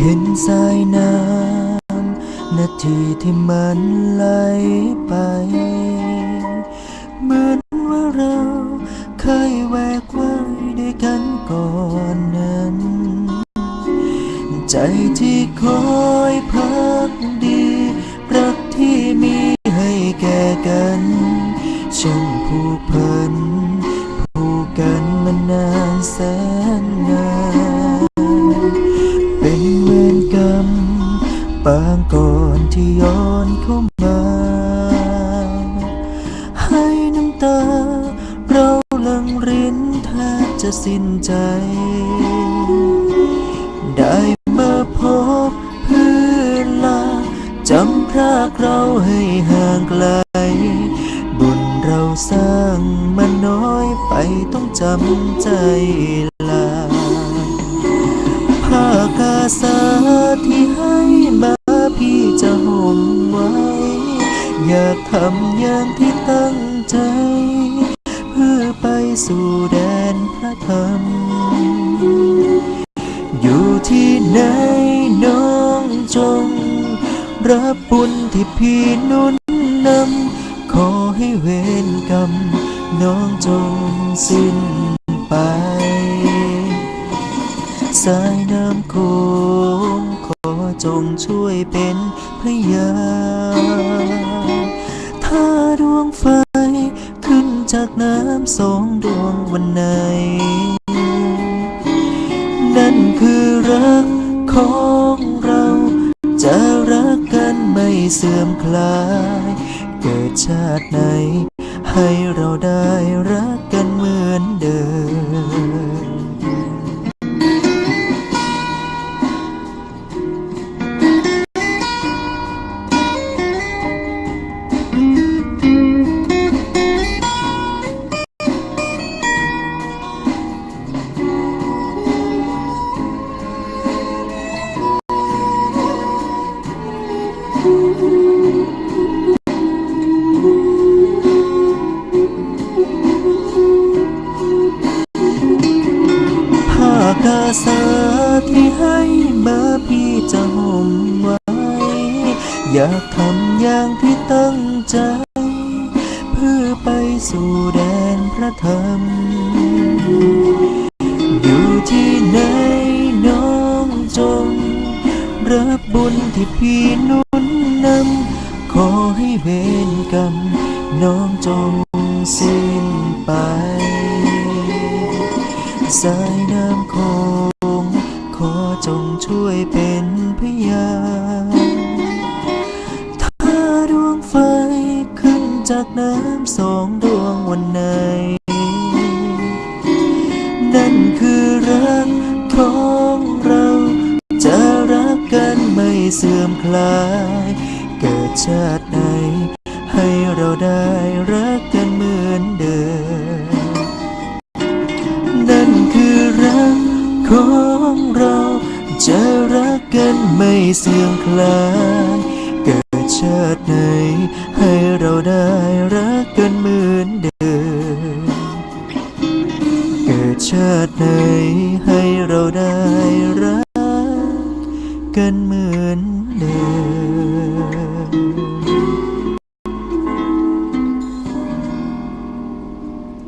ห็นสายน้ำนาทีที่มันไหลไป เหมือนว่าเราเคยแวกไว้ด้วยกันก่อนนั้น ใจที่คอยพักดีรักที่มีให้แก่กันช่างผูกพัน ปางก่อนที่ย้อนเข้ามา ให้น้ำตา เราหลังรินแทบจะสิ้นใจ ได้มาพบเพื่อนลาจำพรากเราให้ห่างไกล บุญเราสร้างมาน้อยไปต้องจำใจลาผ้ากาสาที่ให้มา จะห่มไว้ อย่าทำอย่างที่ตั้งใจ เพื่อไปสู่แดนพระธรรม อยู่ที่ไหนน้องจง รับบุญที่พี่นุ่นนำขอให้เวรกรรม น้องจงสิ้นไป สายน้ำโขง ขอจงช่วยเป็นพยานถ้าดวงไฟขึ้นจากน้ำสองดวงวันไหน นั่นคือรักของเรา จะรักกันไม่เสื่อมคลาย เกิดชาติไหน ให้เราได้รักกันเหมือนเดิมากาสาที่ให้มาพี่จะห่มไว้ อยากทำอย่างที่ตั้งใจ เพื่อไปสู่แดนพระธรรม อยู่ที่ไหนน้องจง รับบุญที่พี่นุนนำขอให้เวรกรรมน้องจงสิ้นไปสาย งช่วยเป็นพยานถ้าดวงไฟขึ้นจากน้ำสองดวงวันไหน นั่นคือรักของเรา จะรักกันไม่เสื่อมคลาย เกิดชาติไหน ให้เราได้รักกันเหมือนเดิม นั่นคือรักของ กันไม่เสื่อมคลายเกิดชาติไหน ให้เราได้รักกันเหมือนเดิม เกิดชาติไหน ให้เราได้รักกันเหมือนเดิม